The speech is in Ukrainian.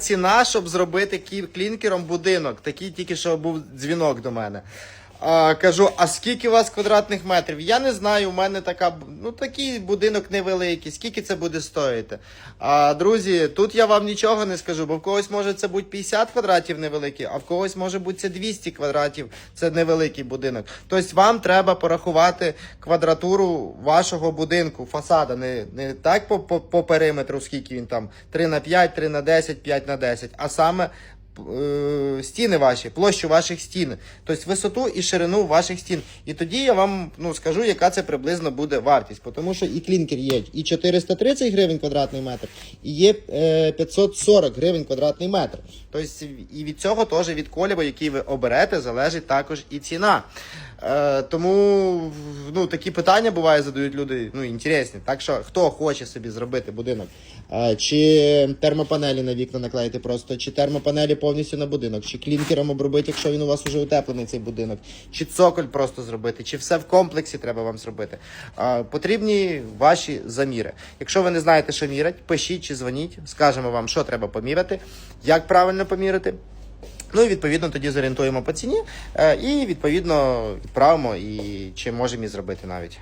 ціна, щоб зробити клінкером будинок. Такий тільки що був дзвінок до мене. Кажу, а скільки у вас квадратних метрів? Я не знаю, у мене така, ну, такий будинок невеликий, скільки це буде стоїти. А, друзі, тут я вам нічого не скажу, бо в когось може це бути 50 квадратів невеликий, а в когось може бути це 200 квадратів, це невеликий будинок. Тобто вам треба порахувати квадратуру вашого будинку, фасада, не, не так по, по, по периметру, скільки він там 3 на 5, 3 на 10, 5 на 10, а саме стіни ваші, площу ваших стін, тобто висоту і ширину ваших стін. І тоді я вам ну, скажу, яка це приблизно буде вартість. Тому що і клінкер є і 430 гривень квадратний метр, і є е, 540 гривень квадратний метр. Тобто і від цього теж від коліба, який ви оберете, залежить також і ціна. Е, тому ну, такі питання буває, задають люди ну, інтересні. Так що хто хоче собі зробити будинок, е, чи термопанелі на вікна наклеїти просто, чи термопанелі повністю на будинок, чи клінкером обробити, якщо він у вас вже утеплений цей будинок, чи цоколь просто зробити, чи все в комплексі треба вам зробити. Е, потрібні ваші заміри. Якщо ви не знаєте, що мірять, пишіть чи дзвоніть, скажемо вам, що треба поміряти, як правильно поміряти. Ну і відповідно тоді зорієнтуємо по ціні е, і відповідно відправимо і чи можемо і зробити навіть.